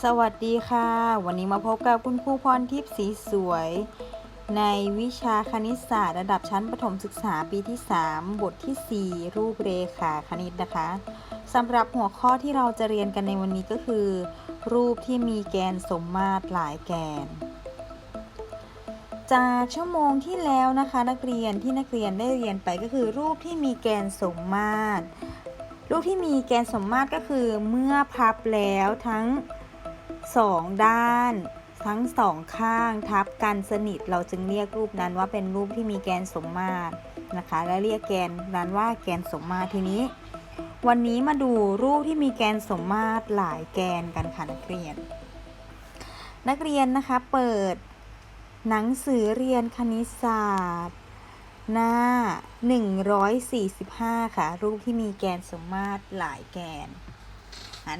สวัสดีค่ะ วันนี้มาพบกับคุณครูพรทิพย์สีสวย ในวิชาคณิตศาสตร์ระดับชั้นประถมศึกษาปีที่ 3 บทที่ 4 รูปเรขาคณิตนะคะสำหรับหัวข้อที่เราจะเรียนกันในวันนี้ก็คือ รูปที่มีแกนสมมาตรหลายแกน จากชั่วโมงที่แล้วนะคะ นักเรียนที่นักเรียนได้เรียนไปก็คือ รูปที่มีแกนสมมาตร รูปที่มีแกนสมมาตรก็คือ เมื่อพับแล้วทั้ง สองด้าน ทั้งสองข้างทับกันสนิท เราจึงเรียกรูปนั้นว่าเป็นรูปที่มีแกนสมมาตรนะคะ และเรียกแกนนั้นว่าแกนสมมาตรทีนี้ วันนี้มาดูรูปที่มีแกนสมมาตรหลายแกนกันค่ะนักเรียน นักเรียนนะคะเปิดหนังสือเรียนคณิตศาสตร์ หน้า 145 ค่ะ รูปที่มีแกนสมมาตรหลายแกน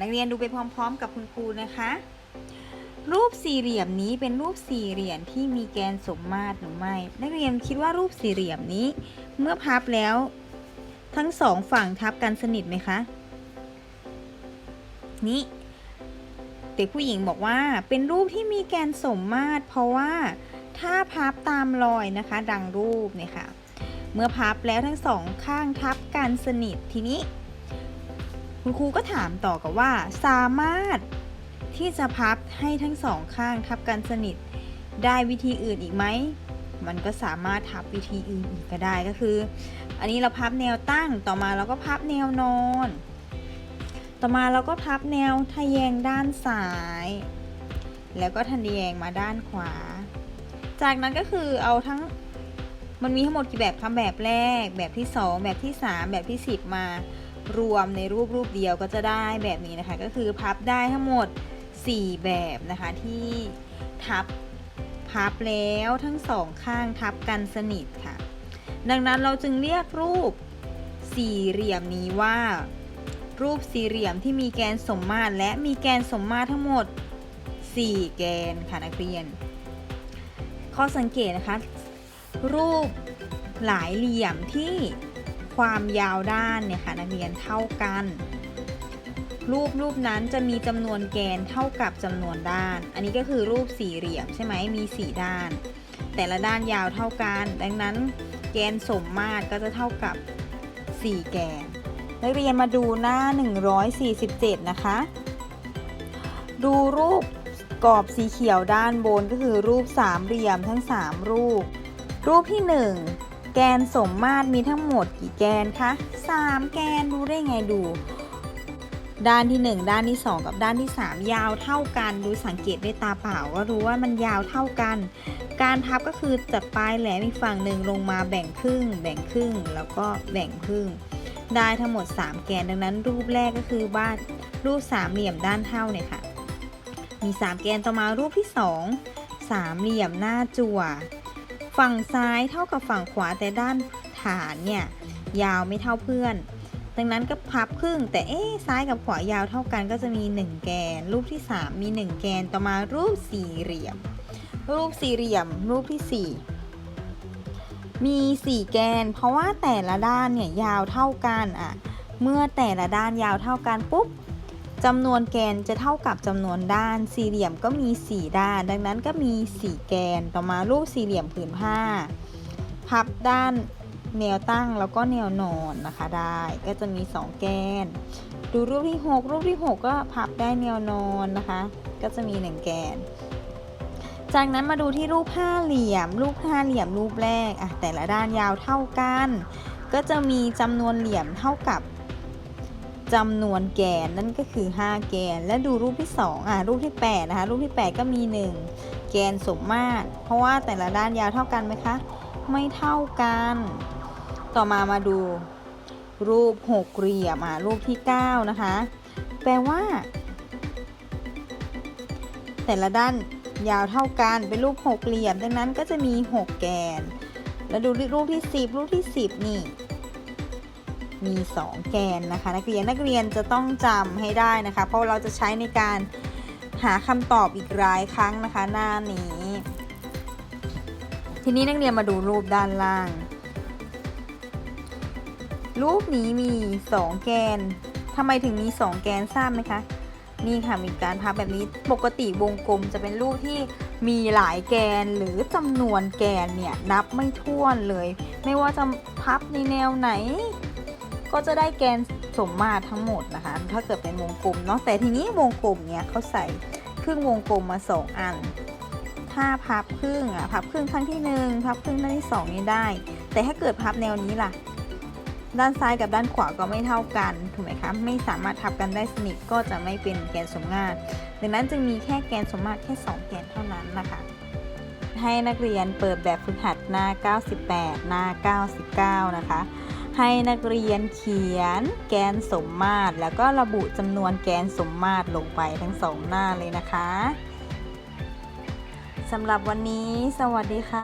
นักเรียนดูไปพร้อม ๆ กับคุณครูนะคะ รูปสี่เหลี่ยมนี้เป็นรูปสี่เหลี่ยมที่มีแกนสมมาตรหรือไม่ นักเรียนคิดว่ารูปสี่เหลี่ยมนี้ เมื่อพับแล้ว ทั้งสองฝั่งทับกันสนิทไหมคะนี่เด็กผู้หญิงบอกว่าเป็นรูปที่มีแกนสมมาตร เพราะว่าถ้าพับตามรอยนะคะ ดังรูปเนี่ยค่ะ เมื่อพับแล้วทั้งสองข้างทับกันสนิททีนี้ คุณครูก็ถามต่อกับว่า สามารถที่จะพับให้ทั้งสองข้างทับกันสนิท ได้วิธีอื่นอีกไหม มันก็สามารถทับวิธีอื่นอีกก็ได้ก็คือ อันนี้เราพับแนวตั้งต่อมาเราก็พับแนวนอน ต่อมาเราก็พับแนวทะแยงด้านซ้าย แล้วก็ทะแยงมาด้านขวา จากนั้นก็คือเอาทั้งมันมีทั้งหมดกี่แบบคะแบบแรก แบบที่ 2 แบบที่ 3 แบบที่ 10 มา รวมในรูปรูปเดียวก็จะได้แบบนี้นะคะ ก็คือพับได้ทั้งหมด 4 แบบนะคะที่ทับพับแล้วทั้งสองข้างทับกันสนิทค่ะ ดังนั้นเราจึงเรียกรูปสี่เหลี่ยมนี้ว่า รูปสี่เหลี่ยมที่มีแกนสมมาตรและมีแกนสมมาตรทั้งหมด 4 แกนค่ะนักเรียน ข้อสังเกตนะคะ รูปหลายเหลี่ยมที่ ความยาวด้านเนี่ยค่ะนักเรียนเท่ากัน รูปรูปนั้นจะมีจำนวนแกนเท่ากับจำนวนด้าน อันนี้ก็คือรูปสี่เหลี่ยมใช่ไหมมี4ด้าน แต่ละด้านยาวเท่ากัน ดังนั้นแกนสมมาตรก็จะเท่ากับ 4 แกนนักเรียนมาดูหน้า 147 นะคะ ดูรูปกรอบสีเขียวด้านบนก็คือรูปสามเหลี่ยมทั้ง 3 รูป รูปที่ 1 แกนสมมาตรมีทั้งหมดกี่แกนคะ 3 แกนดูได้ไงดู ด้านที่ 1 ด้านที่ 2 กับด้านที่ 3 ยาวเท่ากันดูสังเกตด้วยตาเปล่าก็รู้ว่ามันยาวเท่ากัน การพับก็คือจากปลายแหลมอีกฝั่งหนึ่งลงมาแบ่งครึ่ง แบ่งครึ่งแล้วก็แบ่งครึ่ง ได้ทั้งหมด 3 แกนดังนั้น รูปแรกก็คือบ้านรูปสามเหลี่ยมด้านเท่าเนี่ยค่ะมี 3 แกนต่อมารูปที่ 2 สามเหลี่ยมหน้าจั่ว ฝั่งซ้ายเท่ากับฝั่งขวาแต่ด้านฐานเนี่ยยาวไม่เท่าเพื่อน ดังนั้นก็พับครึ่ง แต่เอ๊ซ้ายกับขวายาวเท่ากันก็จะมี 1 แกน รูปที่ 3 มี 1 แกนต่อมารูปสี่เหลี่ยม รูปสี่เหลี่ยม รูปที่ 4 มี 4 แกน เพราะว่าแต่ละด้านเนี่ยยาวเท่ากันอะเมื่อแต่ละด้านยาวเท่ากันปุ๊บ จำนวนแกนจะเท่ากับจำนวนด้าน สี่เหลี่ยมก็มี 4 ด้าน ดังนั้นก็มี 4 แกน ต่อมารูปสี่เหลี่ยมผืนผ้า พับด้านแนวตั้งแล้วก็แนวนอนนะคะได้ ก็จะมี 2 แกน ดูรูปที่ 6 รูปที่ 6 ก็พับได้แนวนอนนะคะ ก็จะมี 1 แกน จากนั้นมาดูที่รูปห้าเหลี่ยม รูปห้าเหลี่ยมรูปแรกอะแต่ละด้านยาวเท่ากัน ก็จะมีจำนวนเหลี่ยมเท่ากับ จำนวนแกนนั่นก็คือ 5 แกน และดูรูปที่ 2 อะรูปที่ 8 นะคะ รูปที่ 8 ก็มี 1 แกนสมมาตร เพราะว่าแต่ละด้านยาวเท่ากันไหมคะ ไม่เท่ากัน ต่อมามาดูรูปหกเหลี่ยมอะรูปที่ 9 นะคะ แปลว่า แต่ละด้านยาวเท่ากันเป็นรูปหกเหลี่ยม ดังนั้นก็จะมี 6 แกน แล้วดูรูปที่ 10 รูปที่ 10 นี่ มี 2 แกนนะคะ นักเรียนนักเรียนจะต้องจำให้ได้นะคะ เพราะเราจะใช้ในการหาคำตอบอีกหลายครั้งนะคะ หน้านี้ ทีนี้นักเรียนมาดูรูปด้านล่าง รูปนี้มี 2 แกนทำไมถึงมี 2 แกนทราบไหมคะนี่ค่ะมีการพับแบบนี้ปกติวงกลมจะเป็นรูปที่มีหลายแกนหรือจำนวนแกนเนี่ยนับไม่ถ้วนเลย ไม่ว่าจะพับในแนวไหน ก็จะได้แกนสมมาตรทั้งหมดนะคะ ถ้าเกิดเป็นวงกลมเนาะแต่ทีนี้วงกลมเนี่ยเขาใส่ครึ่งวงกลมมาสองอัน ถ้าพับครึ่งอะพับครึ่งครั้งที่หนึ่งพับครึ่งครั้งที่สองนี่ได้ แต่ถ้าเกิดพับแนวนี้ล่ะ ด้านซ้ายกับด้านขวาก็ไม่เท่ากันถูกไหมคะไม่สามารถทับกันได้สนิทก็จะไม่เป็นแกนสมมาตรดังนั้นจึงมีแค่แกนสมมาตรแค่ 2 แกนเท่านั้นนะคะให้นักเรียนเปิดแบบฝึกหัดหน้า 98 หน้า 99 นะคะ ให้นักเรียนเขียนแกนสมมาตร แล้วก็ระบุจำนวนแกนสมมาตรลงไปทั้งสองหน้าเลยนะคะสำหรับวันนี้ สวัสดีค่ะ